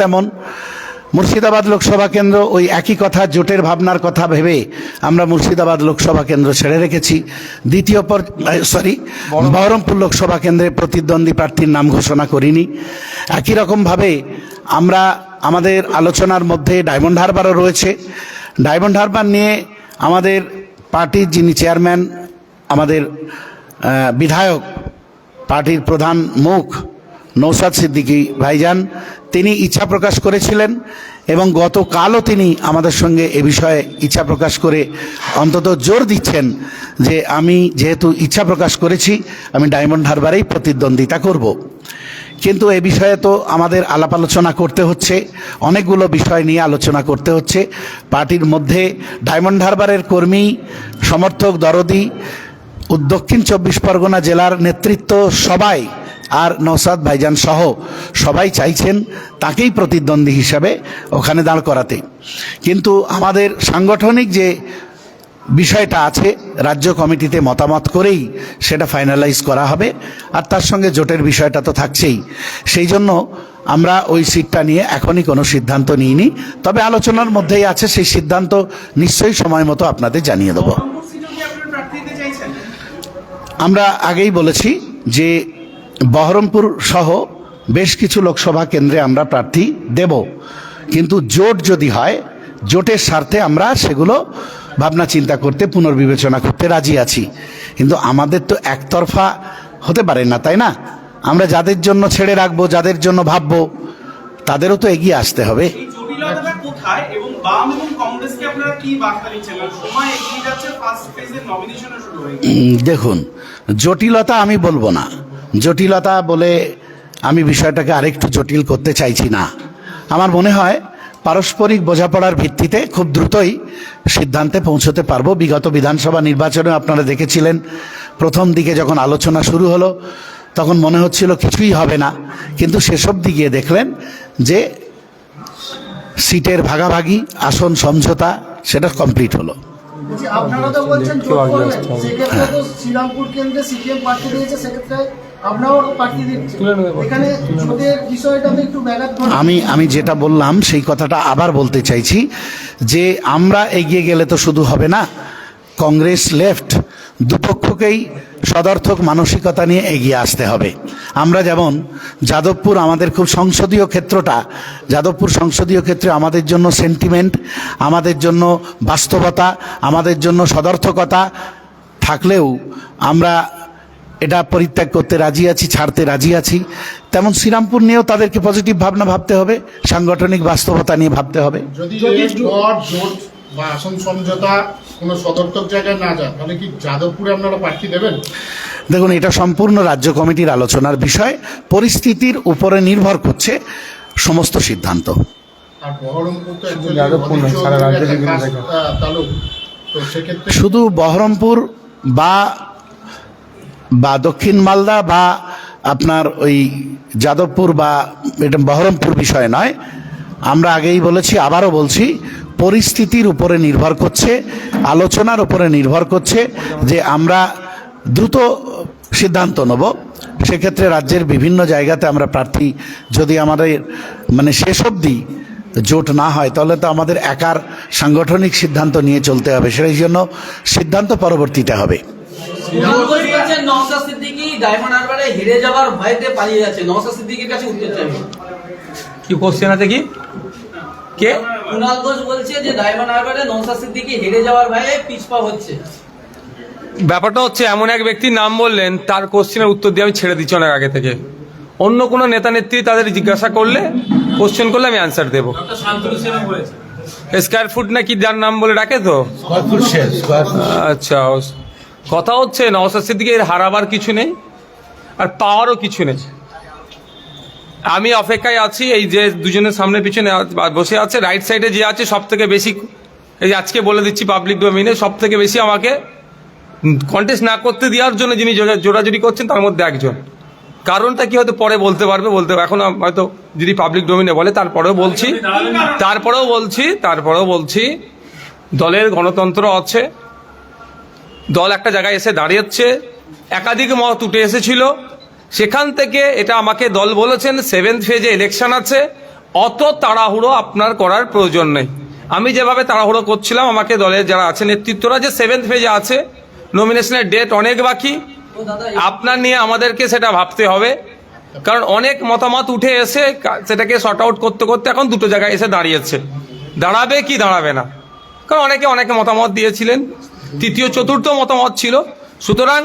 তেমন। মুর্শিদাবাদ লোকসভা কেন্দ্র ওই একই কথা জোটের ভাবনার কথা ভেবে আমরা মুর্শিদাবাদ লোকসভা কেন্দ্র ছেড়ে রেখেছি। দ্বিতীয় পর সরি বহরমপুর। লোকসভা কেন্দ্রে প্রতিদ্বন্দ্বী প্রার্থীর নাম ঘোষণা করিনি। একই রকমভাবে আমরা আমাদের আলোচনার মধ্যে ডায়মন্ড হারবারও রয়েছে। ডায়মন্ড হারবার নিয়ে আমাদের পার্টির যিনি চেয়ারম্যান আমাদের বিধায়ক পার্টির প্রধান মুখ নৌসাদ সিদ্দিকী ভাইজান, তিনি ইচ্ছা প্রকাশ করেছিলেন এবং গতকালও তিনি আমাদের সঙ্গে এ বিষয়ে ইচ্ছা প্রকাশ করে অন্তত জোর দিচ্ছেন যে আমি যেহেতু ইচ্ছা প্রকাশ করেছি, আমি ডায়মন্ড হারবারেই প্রতিদ্বন্দ্বিতা করব। কিন্তু এ বিষয়ে তো আমাদের আলাপ আলোচনা করতে হচ্ছে, অনেকগুলো বিষয় নিয়ে আলোচনা করতে হচ্ছে। পার্টির মধ্যে ডায়মন্ড হারবারের কর্মী, সমর্থক, দরদি দক্ষিণ চব্বিশ পরগনা জেলার নেতৃত্ব সবাই আর নৌসাদ ভাইজান সহ সবাই চাইছেন তাকেই প্রতিদ্বন্দ্বী হিসাবে ওখানে দাঁড় করাতে। কিন্তু আমাদের সাংগঠনিক যে বিষয়টা আছে রাজ্য কমিটিতে মতামত করেই সেটা ফাইনালাইজ করা হবে। আর তার সঙ্গে জোটের বিষয়টা তো থাকছেই। সেই জন্য আমরা ওই সিটটা নিয়ে এখনই কোনো সিদ্ধান্ত নিইনি। তবে আলোচনার মধ্যেই আছে সেই সিদ্ধান্ত নিশ্চয়ই সময় মতো আপনাদের জানিয়ে দেবো। আমরা আগেই বলেছি যে বহরমপুর সহ বেশ কিছু লোকসভা কেন্দ্রে আমরা প্রার্থী দেব। কিন্তু জোট যদি হয় জোটের স্বার্থে আমরা সেগুলো ভাবনা চিন্তা করতে পুনর্বিবেচনা করতে রাজি আছি। কিন্তু আমাদের তো একতরফা হতে পারে না তাই না? আমরা যাদের জন্য ছেড়ে রাখব যাদের জন্য ভাববো তাদেরও তো এগিয়ে আসতে হবে। দেখুন জটিলতা আমি বলব না। জটিলতা বলে আমি বিষয়টাকে আরেকটু জটিল করতে চাইছি না। আমার মনে হয় পারস্পরিক বোঝাপড়ার ভিত্তিতে খুব দ্রুতই সিদ্ধান্তে পৌঁছতে পারব। বিগত বিধানসভা নির্বাচনে আপনারা দেখেছিলেন প্রথম দিকে যখন আলোচনা শুরু হলো তখন মনে হচ্ছিল কিছুই হবে না। কিন্তু সেসব দিকে দেখলেন যে সিটের ভাগাভাগি আসন সমঝোতা সেটা কমপ্লিট হলো। আপনারা তো বলছেন জোট করবেন সেক্ষেত্রে তো শ্রীরামপুর কেন্দ্রে সিপিএম প্রার্থী দিয়েছে সেক্ষেত্রে এখানে একটু ব্যাঘাত আমি আমি যেটা বললাম সেই কথাটা আবার বলতে চাইছি যে আমরা এগিয়ে গেলে তো শুধু হবে না কংগ্রেস লেফট দুপক্ষকেই সদর্থক মানসিকতা নিয়ে এগিয়ে আসতে হবে। আমরা যেমন যাদবপুর আমাদের খুব সংসদীয় ক্ষেত্রটা যাদবপুর সংসদীয় ক্ষেত্রে আমাদের জন্য সেন্টিমেন্ট আমাদের জন্য বাস্তবতা আমাদের জন্য সদর্থকতা থাকলেও আমরা এটা পরিত্যাগ করতে রাজি আছি ছাড়তে রাজি আছি। তেমন শ্রীরামপুর নিয়েও তাদেরকে পজিটিভ ভাবনা ভাবতে হবে সাংগঠনিক বাস্তবতা নিয়ে ভাবতে হবে। যদি এই জোট জোট বা আসন সমঝোতা কোনো সদর্থক জায়গায় না যায় তাহলে কি যাদবপুরে আপনারা প্রার্থী দেবেন? দেখুন এটা সম্পূর্ণ রাজ্য কমিটির আলোচনার বিষয়। পরিস্থিতির উপরে নির্ভর করছে সমস্ত সিদ্ধান্ত। আর বহরমপুর তো যাদবপুর সারা রাজ্যে বিভিন্ন জায়গায়। খাস, আহ, তালুক। তো সেক্ষেত্রে শুধু বহরমপুর বা বা দক্ষিণ মালদা বা আপনার ওই যাদবপুর বা এটা বহরমপুর বিষয় নয়। আমরা আগেই বলেছি, আবারও বলছি, পরিস্থিতির উপরে নির্ভর করছে, আলোচনার উপরে নির্ভর করছে যে আমরা দ্রুত সিদ্ধান্ত নেব। সেক্ষেত্রে রাজ্যের বিভিন্ন জায়গাতে আমরা প্রার্থী যদি আমাদের মানে শেষ অবধি জোট না হয়, তাহলে তো আমাদের একার সাংগঠনিক সিদ্ধান্ত নিয়ে চলতে হবে। সেই জন্য সিদ্ধান্ত পরবর্তীতে হবে। বলছেন নওশাদ সিদ্দিকী ডায়মন্ড হারবারে হেরে যাওয়ার ভয়তে পালিয়ে যাচ্ছে। নওশাদ সিদ্দিকীর কাছে উত্তর চাইবে কি কোশ্চেন আছে কি? কে? কুণাল ঘোষ বলছে যে ডায়মন্ড হারবারে নওশাদ সিদ্দিকী হেরে যাওয়ার ভয়ে পিছপা হচ্ছে। ব্যাপারটা হচ্ছে এমন এক ব্যক্তির নাম বললেন তার কোশ্চেনের উত্তর দিয়ে আমি ছেড়ে দিচ্ছি অনেক আগে থেকে। অন্য কোনো নেতা নেত্রী তাদের জিজ্ঞাসা করলে কোশ্চেন করলে আমি অ্যান্সার দেবো। স্কোয়ার ফুট না কি যার নাম বলে ডাকে তো? আচ্ছা কথা হচ্ছে নওসাদ সিদ্দিকের হারাবার কিছু নেই, আর পাওয়ারও কিছু নেই। আমি অপেক্ষায় আছি, এই যে দুজনের সামনে পিছনে বসে আছে রাইট সাইডে যে আছে সব থেকে বেশি এই আজকে বলে দিচ্ছি পাবলিক ডোমিনে সব থেকে বেশি আমাকে কন্টেস্ট না করতে দেওয়ার জন্য যিনি জোরাজুরি করছেন, তার মধ্যে একজন। কারণটা কি হয়তো পরে বলতে পারবে, বলতে এখন হয়তো যদি পাবলিক ডোমিনে বলে, তারপরেও বলছি তারপরেও বলছি তারপরেও বলছি, দলের গণতন্ত্র আছে দল একটা জায়গায় এসে দাঁড়িয়েছে, একাধিক মত উঠে এসেছিল। সেখান থেকে এটা আমাকে দল বলেছেন সেভেন্থ ফেজে ইলেকশন আছে। অত তাড়াহুড়ো আপনার করার প্রয়োজন নেই। আমি যেভাবে তাড়াহুড়ো করছিলাম, আমাকে দলের যারা আছে, নেতৃত্বরা যে সেভেন্থ ফেজে আছে নমিনেশনের ডেট অনেক বাকি। আপনার নিয়ে আমাদেরকে সেটা ভাবতে হবে। কারণ অনেক মতামত উঠে এসে সেটাকে শর্ট আউট করতে করতে এখন দুটো জায়গায় এসে দাঁড়িয়েছে। দাঁড়াবে কি দাঁড়াবে না? কারণ অনেকে অনেকে মতামত দিয়েছিলেন। তৃতীয় চতুর্থ মতামত ছিল, সুতরাং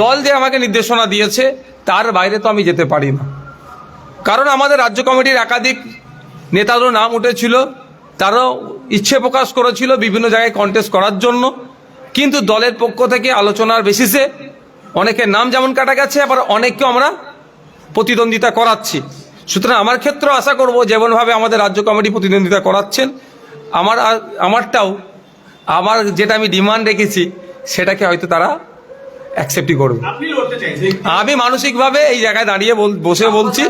দল যে আমাকে নির্দেশনা দিয়েছে, তার বাইরে তো আমি যেতে পারি না। কারণ আমাদের রাজ্য কমিটির একাধিক নেতারও নাম উঠেছিল, তারাও ইচ্ছে প্রকাশ করেছিল বিভিন্ন জায়গায় কন্টেস্ট করার জন্য। কিন্তু দলের পক্ষ থেকে আলোচনার বেসিসে অনেকের নাম যেমন কাটা গেছে, আবার অনেককে আমরা প্রতিদ্বন্দ্বিতা করাচ্ছি। সুতরাং আমার ক্ষেত্রেও আশা করব, যেমনভাবে আমাদের রাজ্য কমিটি প্রতিদ্বন্দ্বিতা করাচ্ছেন, আমার আমারটাও আমার যেটা আমি ডিমান্ড রেখেছি সেটাকে হয়তো তারা অ্যাকসেপ্টই করবে। আপনি লড়তে চাইছেন? আমি মানসিকভাবে এই জায়গায় দাঁড়িয়ে বল- বসে বলছি?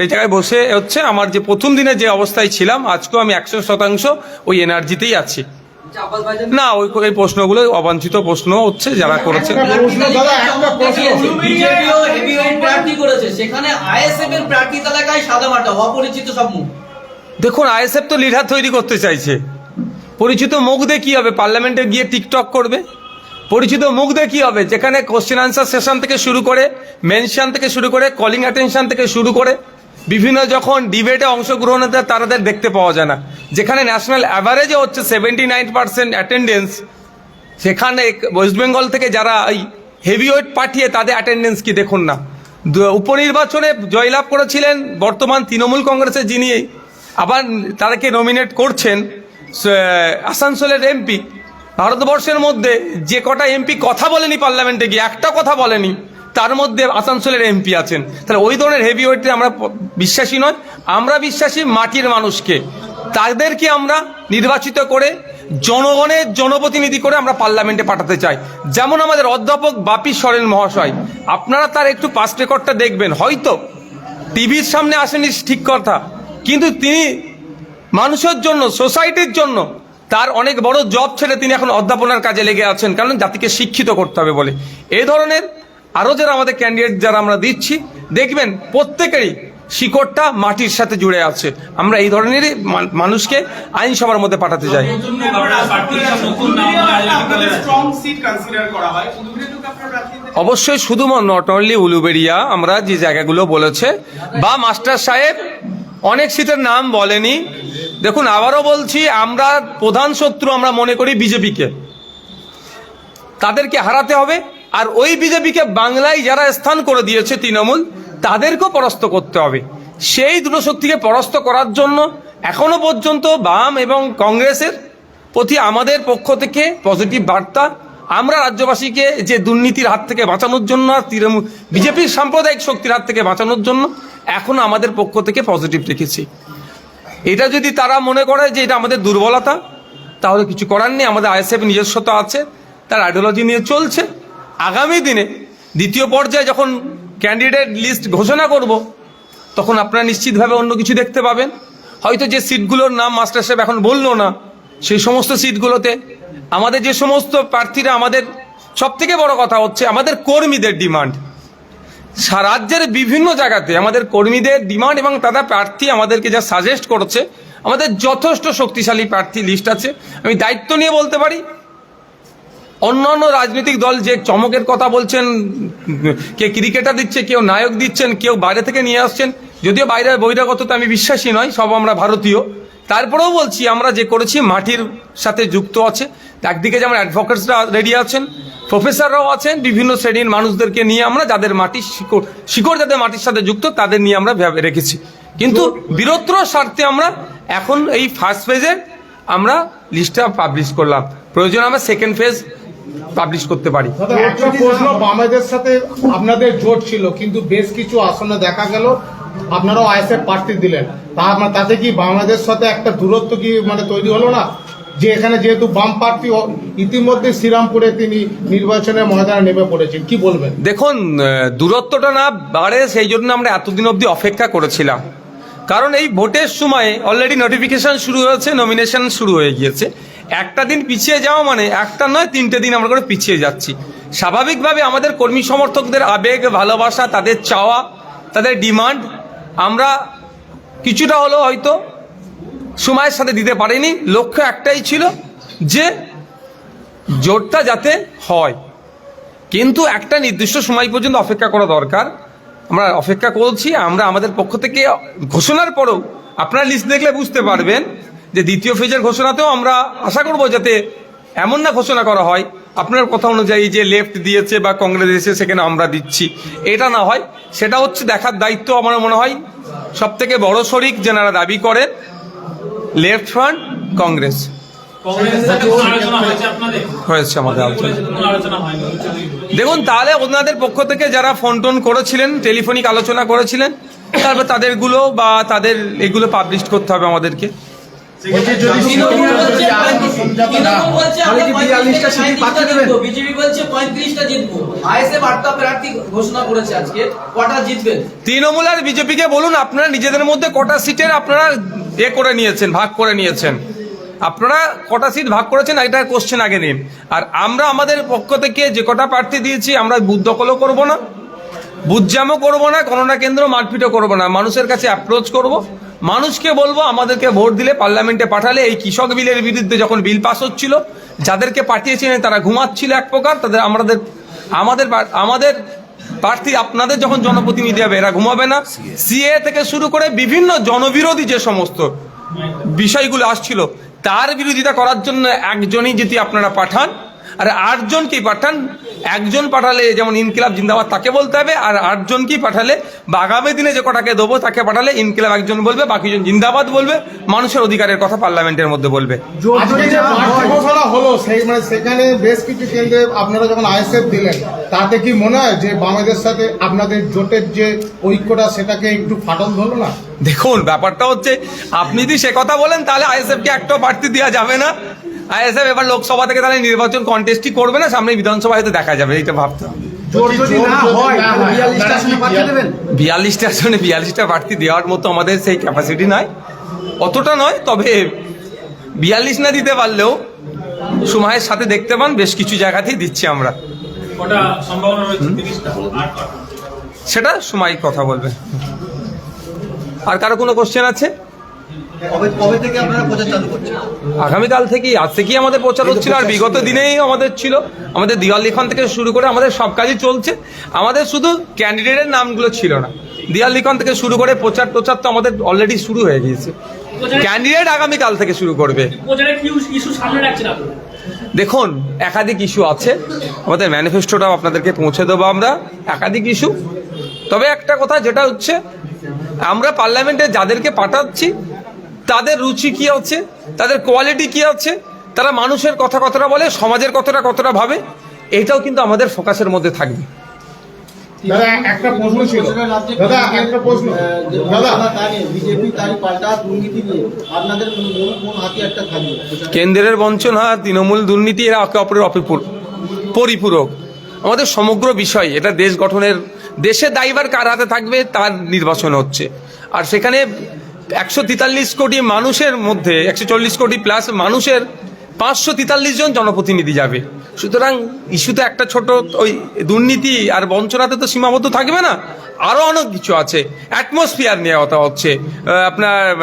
এই জায়গায় বসে হচ্ছে আমার যে প্রথম দিনে যে অবস্থায় ছিলাম আজকেও আমি একশো শতাংশ ওই এনার্জিতেই আছি। না ওই এই প্রশ্নগুলো অবাঞ্ছিত প্রশ্ন হচ্ছে যারা করেছে। একটা প্রশ্ন দাদা একটা প্রশ্ন বিজেপিও হেভিওয়েট প্রার্থী করেছে সেখানে আইএসএফ এর প্রার্থী তালিকায় সাদা মাটা অপরিচিত সব মুখ। দেখুন আইএসএফ তো লিডার তৈরি করতে চাইছে। পরিচিত মুখ দিয়ে কি হবে? পার্লামেন্টে গিয়ে টিকটক করবে? পরিচিত মুখ দিয়ে কি হবে? যেখানে কোশ্চেন আনসার সেশন থেকে শুরু করে মেনশন থেকে শুরু করে কলিং অ্যাটেনশন থেকে শুরু করে, বিভিন্ন যখন ডিবেটে অংশগ্রহণ হতে তাদের দেখতে পাওয়া যায় না। যেখানে ন্যাশনাল অ্যাভারেজে হচ্ছে সেভেন্টি নাইন পার্সেন্ট অ্যাটেন্ডেন্স সেখানে ওয়েস্ট বেঙ্গল থেকে যারা এই হেভিওয়েট পাঠিয়ে তাদের অ্যাটেন্ডেন্স কি দেখুন না। উপনির্বাচনে জয়লাভ করেছিলেন বর্তমান তৃণমূল কংগ্রেসের যিনি, আবার তাদেরকে নমিনেট করছেন আসানসোলের এমপি। ভারতবর্ষের মধ্যে যে কটা এমপি কথা বলেনি পার্লামেন্টে গিয়ে, একটা কথা বলেনি, তার মধ্যে আসানসোলের এমপি আছেন। তাহলে ওই ধরনের হেভি ওয়েটে আমরা বিশ্বাসী নয়, আমরা বিশ্বাসী মাটির মানুষকে। তাদেরকে আমরা নির্বাচিত করে জনগণের জনপ্রতিনিধি করে আমরা পার্লামেন্টে পাঠাতে চাই। যেমন আমাদের অধ্যাপক বাপি সরেন মহাশয়, আপনারা তার একটু পাস্ট রেকর্ডটা দেখবেন। হয়তো টিভির সামনে আসেনি ঠিক কথা, কিন্তু তিনি মানুষের জন্য সোসাইটির জন্য তার অনেক বড় জব ছেড়ে তিনি এখন অধ্যাপনার কাজে লেগে আছেন। কারণ জাতিকে শিক্ষিত করতে হবে বলে। এই ধরনের আরও যারা আমাদের ক্যান্ডিডেট যারা আমরা দিচ্ছি, দেখবেন প্রত্যেকেরই শিকড়টা মাটির সাথে জুড়ে আছে। আমরা এই ধরনেরই মানুষকে আইনসভার মধ্যে পাঠাতে চাই। অবশ্যই শুধু নট অনলি উলুবেড়িয়া, আমরা যে জায়গাগুলো বলেছে, বা মাস্টার সাহেব অনেক সিটের নাম বলেনি দেখুন, আবারও বলছি, আমরা প্রধান শত্রু আমরা মনে করি বিজেপিকে। তাদেরকে হারাতে হবে, আর ওই বিজেপিকে বাংলায় যারা স্থান করে দিয়েছে তৃণমূল, তাদেরকেও পরাস্ত করতে হবে। সেই দুটো শক্তিকে পরাস্ত করার জন্য এখনও পর্যন্ত বাম এবং কংগ্রেসের প্রতি আমাদের পক্ষ থেকে পজিটিভ বার্তা, আমরা রাজ্যবাসীকে যে দুর্নীতির হাত থেকে বাঁচানোর জন্য আর তৃণমূল, বিজেপির সাম্প্রদায়িক শক্তির হাত থেকে বাঁচানোর জন্য এখন আমাদের পক্ষ থেকে পজিটিভ রেখেছি এটা যদি তারা মনে করে যে এটা আমাদের দুর্বলতা, তাহলে কিছু করার নেই, আমাদের আইএসএফ নিজস্বতা আছে, তার আইডিওলজি নিয়ে চলছে। আগামী দিনে দ্বিতীয় পর্যায়ে যখন ক্যান্ডিডেট লিস্ট ঘোষণা করব, তখন আপনারা নিশ্চিতভাবে অন্য কিছু দেখতে পাবেন। হয়তো যে সিটগুলোর নাম মাস্টার সাহেব এখন বলল না, সেই সমস্ত সিটগুলোতে আমাদের যে সমস্ত প্রার্থীরা আমাদের সব থেকে বড় কথা হচ্ছে আমাদের কর্মীদের ডিমান্ড রাজ্যের বিভিন্ন জায়গাতে আমাদের কর্মীদের ডিমান্ড এবং তারা প্রার্থী আমাদেরকে যা সাজেস্ট করছে, আমাদের যথেষ্ট শক্তিশালী প্রার্থী লিস্ট আছে। আমি দায়িত্ব নিয়ে বলতে পারি, অন্যান্য রাজনৈতিক দল যে চমকের কথা বলছেন, কে ক্রিকেটার দিচ্ছে, কেউ নায়ক দিচ্ছেন, কেউ বাইরে থেকে নিয়ে আসছেন, যদিও বাইরে বহিরাগততে আমি বিশ্বাসী নয় সব আমরা ভারতীয়। তারপরেও বলছি, আমরা যে করেছি, মাটির সাথে যুক্ত আছে। একদিকে যেমন অ্যাডভোকেটসরা রেডি আছেন প্রফেসররাও আছেন বিভিন্ন শ্রেণির মানুষদেরকে নিয়ে আমরা যাদের মাটির শিকড় শিকড় যাদের মাটির সাথে যুক্ত তাদের নিয়ে আমরা ভেবে রেখেছি। কিন্তু বীরত্র স্বার্থে আমরা এখন এই ফার্স্ট ফেজে আমরা লিস্টটা পাবলিশ করলাম। প্রয়োজন আমরা সেকেন্ড ফেজ পাবলিশ করতে পারি। প্রশ্ন বামেদের সাথে আপনাদের জোট ছিল কিন্তু বেশ কিছু আসনে দেখা গেল আপনারাও আইএসএফ প্রার্থী দিলেন। তা আপনার তাতে কি বাংলাদেশ সাথে একটা দূরত্ব কি মানে তৈরি হলো না? যে এখানে যেহেতু বাম অ- ইতিমধ্যে শ্রীরামপুরে তিনি নির্বাচনের ময়দানে নেমে পড়েছেন। কি বলবেন? দেখুন দূরত্বটা না বাড়ে, সেই জন্য আমরা এতদিন অবধি অপেক্ষা করেছিলাম। কারণ এই ভোটের সময় অলরেডি নোটিফিকেশন শুরু হয়েছে নমিনেশন শুরু হয়ে গিয়েছে। একটা দিন পিছিয়ে যাওয়া মানে একটা নয়, তিনটে দিন আমরা করে পিছিয়ে যাচ্ছি। স্বাভাবিকভাবে আমাদের কর্মী সমর্থকদের আবেগ, ভালোবাসা, তাদের চাওয়া, তাদের ডিমান্ড আমরা কিছুটা হলেও হয়তো সময়ের সাথে দিতে পারেনি। লক্ষ্য একটাই ছিল যে জোরটা যাতে হয়। কিন্তু একটা নির্দিষ্ট সময় পর্যন্ত অপেক্ষা করা দরকার। আমরা অপেক্ষা করছি, আমরা আমাদের পক্ষ থেকে ঘোষণার পরেও আপনারা লিস্ট দেখলে বুঝতে পারবেন যে দ্বিতীয় ফেজের ঘোষণাতেও আমরা আশা করব যাতে এমন না ঘোষণা করা হয়। আপনার কথা অনুযায়ী যে লেফট দিয়েছে বা কংগ্রেস দিয়েছে সেখানে আমরা দিচ্ছি, এটা না হয়। সেটা হচ্ছে দেখার দায়িত্ব আমার মনে হয় সব থেকে বড় শরিক যেনারা দাবি করেন লেফট ফ্রন্ট, কংগ্রেস। হয়েছে আমাদের দেখুন, তাহলে ওনাদের পক্ষ থেকে যারা ফোন টোন করেছিলেন, টেলিফোনিক আলোচনা করেছিলেন, তারপর তাদেরগুলো বা তাদের এগুলো পাবলিশ করতে হবে আমাদেরকে। তৃণমূল আর বিজেপিকে বলুন, আপনারা নিজেদের মধ্যে কটা সিটের, আপনারা এ করে নিয়েছেন, ভাগ করে নিয়েছেন। আপনারা কটা সিট ভাগ করেছেন? এটা কোশ্চেন আগে নিন। আর আমরা আমাদের পক্ষ থেকে যে কটা প্রার্থী দিয়েছি, আমরা বুথ দখলও করব না বুথজামও করব না, গণনা কেন্দ্র মারপিটও করব না। মানুষের কাছে অ্যাপ্রোচ করব। মানুষকে বলব, আমাদেরকে ভোট দিলে পার্লামেন্টে পাঠালে এই কৃষক বিলের বিরুদ্ধে যখন বিল পাস হচ্ছিল, যাদেরকে পাঠিয়েছিলেন তারা ঘুমাচ্ছিল এক প্রকার। তাদের আমাদের আমাদের আমাদের প্রার্থী আপনাদের যখন জনপ্রতিনিধি হবে, এরা ঘুমাবে না। সিএ থেকে শুরু করে বিভিন্ন জনবিরোধী যে সমস্ত বিষয়গুলো আসছিল, তার বিরোধিতা করার জন্য একজনই যদি আপনারা পাঠান আর আটজনকেই পাঠান? একজন পাঠালে যেমন ইনকিলাব জিন্দাবাদ তাকে বলতে হবে আর আটজনকেই পাঠালে? বা আগামী দিনে যে কটাকে দেবো তাকে পাঠালে ইনকিলাব একজন বলবে বাকিজন জিন্দাবাদ বলবে মানুষের অধিকারের কথা পার্লামেন্টের মধ্যে বলবে। যে প্রার্থী ঘোষণা হলো সেই মানে সেখানে বেশ কিছু কেন্দ্রে আপনারা যখন আইএসএফ দিলেন তাতে কি মনে হয় যে বামেদের সাথে আপনাদের জোটের যে ঐক্যটা সেটাকে একটু ফাটল ধরলো না? দেখুন ব্যাপারটা হচ্ছে আপনি যদি সে কথা বলেন তাহলে আইএসএফকে একটাও প্রার্থী দেওয়া যাবে না। আইএসএফ এবার লোকসভা থেকে তাহলে নির্বাচন কন্টেস্টই করবে না সামনে বিধানসভা হয়তো দেখা যাবে এটা ভাবতে হবে। হয় বিয়াল্লিশটা আসনে বিয়াল্লিশটা প্রার্থী দেওয়ার মতো আমাদের সেই ক্যাপাসিটি নয় অতটা নয় তবে বিয়াল্লিশ না দিতে পারলেও সময়ের সাথে দেখতে পান বেশ কিছু জায়গাতেই দিচ্ছি আমরা। সেটা সময় কথা বলবে। আর কারও কোনো কোশ্চেন আছে? আগামীকাল থেকেই আজ থেকেই আমাদের প্রচার হচ্ছিল আর বিগত দিনেই আমাদের ছিল। আমাদের দিওয়াল লিখন থেকে শুরু করে আমাদের সব কাজই চলছে। আমাদের শুধু ক্যান্ডিডেটের নামগুলো ছিল না। দিওয়াল লিখন থেকে শুরু করে প্রচার প্রচার তো আমাদের অলরেডি শুরু হয়ে গিয়েছে। ক্যান্ডিডেট আগামীকাল থেকে শুরু করবে। প্রচারে কি ইস্যু সামনে রাখছেন আপনি দেখুন একাধিক ইস্যু আছে। আমাদের ম্যানিফেস্টোটাও আপনাদেরকে পৌঁছে দেবো আমরা। একাধিক ইস্যু। তবে একটা কথা যেটা হচ্ছে আমরা পার্লামেন্টে যাদেরকে পাঠাচ্ছি তাদের রুচি কি আছে? তাদের কোয়ালিটি কি আছে? তারা মানুষের কথা কতটা বলে সমাজের কতটা কতটা ভাবে এটাও কিন্তু আমাদের ফোকাসের মধ্যে থাকবে। দাদা একটা প্রশ্ন ছিল। দাদা একটা প্রশ্ন। দাদা। বিজেপি তারই পাল্টা দুর্নীতি নিয়ে আপনাদের কোন হাতিয়ারটা থাকবে কেন্দ্রের বঞ্চনা তৃণমূল দুর্নীতি এরা একে অপরের অপিপুর পরিপূরক। আমাদের সমগ্র বিষয় এটা দেশ গঠনের দেশের দায়ভার কার হাতে থাকবে তার নির্বাচন হচ্ছে। আর সেখানে একশো তেতাল্লিশ কোটি মানুষের মধ্যে, একশো চল্লিশ কোটি প্লাস মানুষের পাঁচশো তেতাল্লিশ জন জনপ্রতিনিধি যাবে। সুতরাং ইস্যুতে একটা ছোট, ওই দুর্নীতি আর বঞ্চনাতে তো সীমাবদ্ধ থাকবে না। আরও অনেক কিছু আছে। অ্যাটমসফিয়ার নিয়ে কথা হচ্ছে। আপনার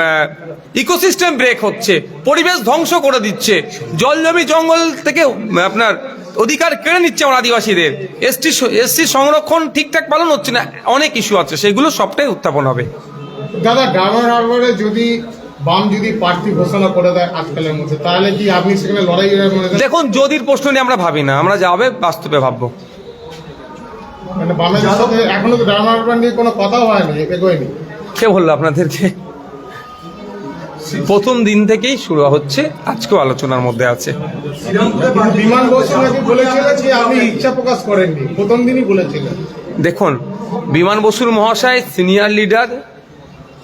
ইকোসিস্টেম ব্রেক হচ্ছে। পরিবেশ ধ্বংস করে দিচ্ছে। জল জমি জঙ্গল থেকে, আপনার অধিকার কেড়ে নিচ্ছে আমার আদিবাসীদের। এসটি, এসসি সংরক্ষণ ঠিকঠাক পালন হচ্ছে না। অনেক ইস্যু আছে। সেগুলো সবটাই উত্থাপন হবে। দাদা ডায়মন্ড হারবারে যদি বাম যদি প্রার্থী ঘোষণা করে দেয় আজকালের মধ্যে তাহলে কি আপনি সেখানে লড়াই মানে দেখুন যদির প্রশ্ন নিয়ে আমরা ভাবি না আমরা যাবে বাস্তবে ভাববো। মানে বামের সাথে এখনও তো ডায়মন্ড হারবার নিয়ে কোনো কথাও হয়নি এগোয়নি। কে বলল আপনাদেরকে? প্রথম দিন থেকেই শুরু হচ্ছে আজকেও আলোচনার মধ্যে আছে। বিমান বসু বলেছিলেন আপনি ইচ্ছা প্রকাশ করেননি প্রথম দিনই বলেছিলেন। দেখুন বিমান বসুর মহাশয় সিনিয়র লিডার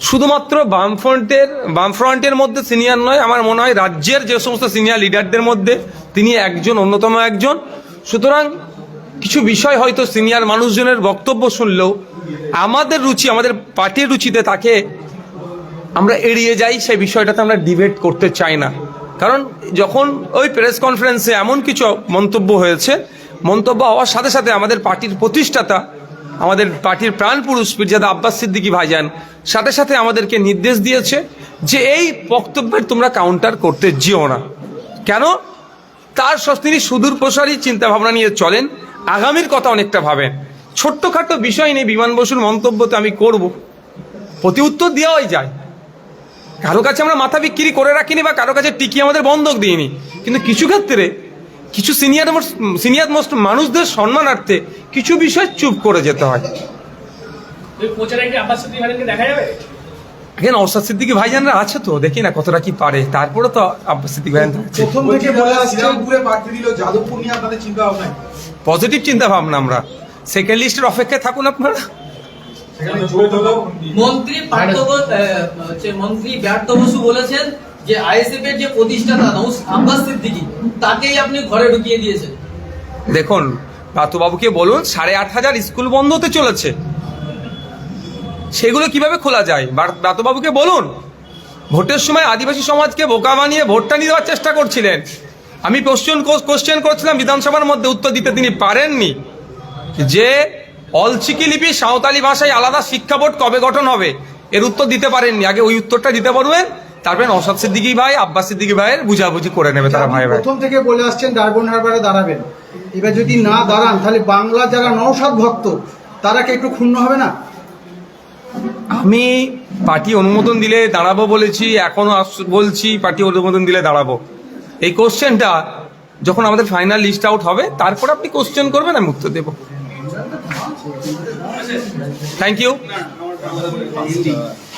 শুধুমাত্র বামফ্রন্টের বামফ্রন্টের মধ্যে সিনিয়র নয়, আমার মনে হয় রাজ্যের যে সমস্ত সিনিয়র লিডারদের মধ্যে তিনি একজন, অন্যতম একজন। সুতরাং কিছু বিষয় হয়তো সিনিয়র মানুষজনের বক্তব্য শুনলেও আমাদের রুচি, আমাদের পার্টির রুচিতে তাকে আমরা এড়িয়ে যাই, সেই বিষয়টাতে আমরা ডিবেট করতে চাই না। কারণ যখন ওই প্রেস কনফারেন্সে এমন কিছু মন্তব্য হয়েছে, মন্তব্য হওয়ার সাথে সাথে আমাদের পার্টির প্রতিষ্ঠাতা আমাদের পার্টির প্রাণ পুরুষ পীরজাদা আব্বাস সিদ্দিকী ভাইজান সাথে সাথে আমাদেরকে নির্দেশ দিয়েছে যে এই বক্তব্যের তোমরা কাউন্টার করতে যেও না। কেন? তার সব- তিনি সুদূর প্রসারী চিন্তা ভাবনা নিয়ে চলেন, আগামীর কথা অনেকটা ভাবেন। ছোট্টখাটো বিষয় নিয়ে বিমান বসুর মন্তব্য তো আমি করব। প্রতি উত্তর দেওয়াই যায়। কারও কাছে আমরা মাথা বিক্রি করে রাখিনি বা কারও কাছে টিকি আমাদের বন্ধক দিইনি। কিন্তু কিছু ক্ষেত্রে কিছু সিনিয়র সিনিয়র মোস্ট মানুষদের সম্মানার্থে কিছু বিষয় চুপ করে যেতে হয়। এখন অর্ষাদ সিদ্দিকি ভাইজানরা আছে তো দেখি না কতটা কি পারে। তারপরে তো আব্বাস সিদ্দিকি ভাইজান প্রথম থেকে বলে শ্রীরামপুরে প্রার্থী দিল যাদবপুর নিয়ে আপনাদের চিন্তা ভাবনা পজিটিভ চিন্তা ভাবনা আমরা। সেকেন্ড লিস্টের অপেক্ষায় থাকুন আপনারা। মন্ত্রী মন্ত্রী ব্যর্থ বসু বলেছেন যে আইএসএফ এর যে প্রতিষ্ঠাতা নৌস আব্বাস সিদ্দিকী তাকেই আপনি ঘরে ঢুকিয়ে দিয়েছেন। দেখুন বাতুবাবুকে বলুন, সাড়ে আট হাজার স্কুল বন্ধ হতে চলেছে। সেগুলো কীভাবে খোলা যায়? বাতুবাবুকে বলুন। ভোটের সময় আদিবাসী সমাজকে বোকা বানিয়ে ভোটটা নিয়ে দেওয়ার চেষ্টা করছিলেন। আমি কোশ্চেন কোশ্চেন করছিলাম, বিধানসভার মধ্যে উত্তর দিতে তিনি পারেননি। যে অলচিকি লিপি সাঁওতালি ভাষায় আলাদা শিক্ষা বোর্ড কবে গঠন হবে, এর উত্তর দিতে পারেননি। আগে ওই উত্তরটা দিতে পারবেন তারপরে নসাদ সিদ্দিকি ভাই আব্বাস সিদ্দিকি ভাইয়ের বুঝাবুঝি করে নেবে তারা ভাই ভাই প্রথম থেকে বলে আসছেন ডারবন হারবারে দাঁড়াবেন। এবার যদি না দাঁড়ান তাহলে বাংলা যারা নৌসাদ ভক্ত তারা কি একটু ক্ষুণ্ণ হবে না? আমি পার্টি অনুমোদন দিলে দাঁড়াবো বলেছি এখনও আস- বলছি পার্টি অনুমোদন দিলে দাঁড়াবো। এই কোশ্চেনটা যখন আমাদের ফাইনাল লিস্ট আউট হবে তারপর আপনি কোশ্চেন করবেন আমি উত্তর দেবো। Thank you